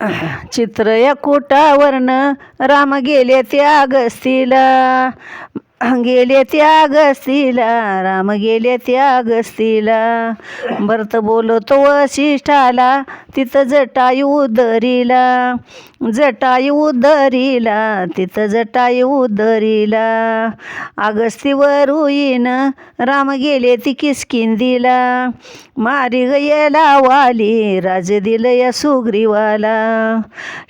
चित्र या कुटावरनं राम गेले त्या गस्तीला गेले त्या गस्तीला राम गेले त्या गस्तीला भरत बोलतो वशिष्ठाला तिथं जटायू उदरीला जटायू उदरीला तिथं जटायू उदरीला. अगस्तीवर येईन राम गेले ती किसकिंदीला. मारी गयला वाली राज दिल या सुग्रीवाला.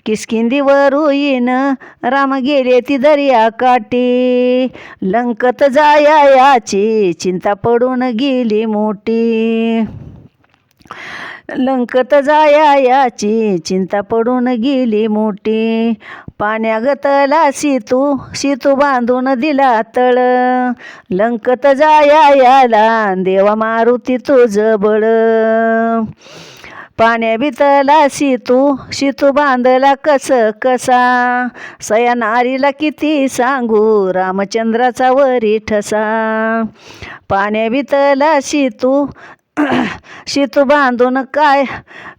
किसकिंदीवर येईन राम गेले ती दर्या काठी. लंकत जाया याची चिंता पडून गेली मोठी. लंकत जाया याची चिंता पडून गेली मोठी. पाण्यागतला सीतू सीतू बांधून दिला तळ. लंकत जाया याला देवा मारुती तुझ बळ. पाण्या बितला सीतू सीतू बांधला कस कसा? सया नारीला किती सांगू रामचंद्राचा वरी ठसा. पाण्या बितला सीतू शितू बांधून काय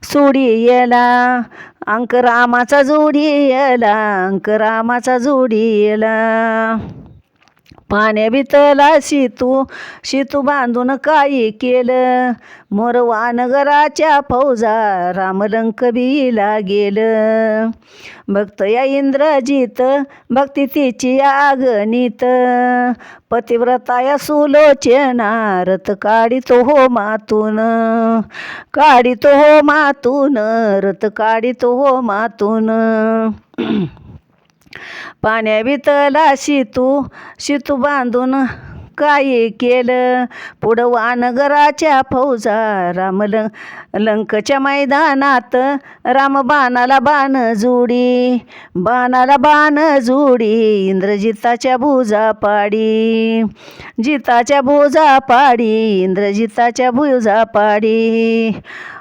सोडी येला अंक रामाचा जोडी येला अंक रामाचा जोडी येला पाण्या बितला शितू शितू बांधून काही केलं. मोर वानगराच्या फौजा रामलंक बीला गेलं. भक्त या इंद्रजीत भक्ती तिची आगणित. पतिव्रता या सुलोचना रथ काढितो हो मातून. काढितो हो मातून रथ काढितो हो मातून. पाण्या बितला शितू शितू बांधून काय केलं. पुढं वानगराच्या फौजा राम लं लंकच्या मैदानात राम बाणाला बाण जुडी. बाणाला बाण जोडी इंद्रजिताच्या भुजा पाडी. जिताच्या भुजा पाडी इंद्रजिताच्या भुजा पाडी.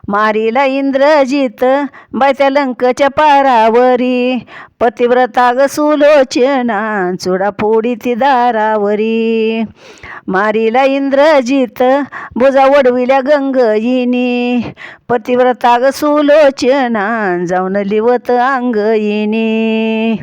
मारीला इंद्रजित बाय त्या लंकच्या पारावरी. पतिव्रता ग सुलोचना चुडा फोडी ती दारावरी. मारीला इंद्रजित भुजा वडविल्या गंगयिनी पतिव्रता ग सुलोचना जाऊन लिवत अंगयिनी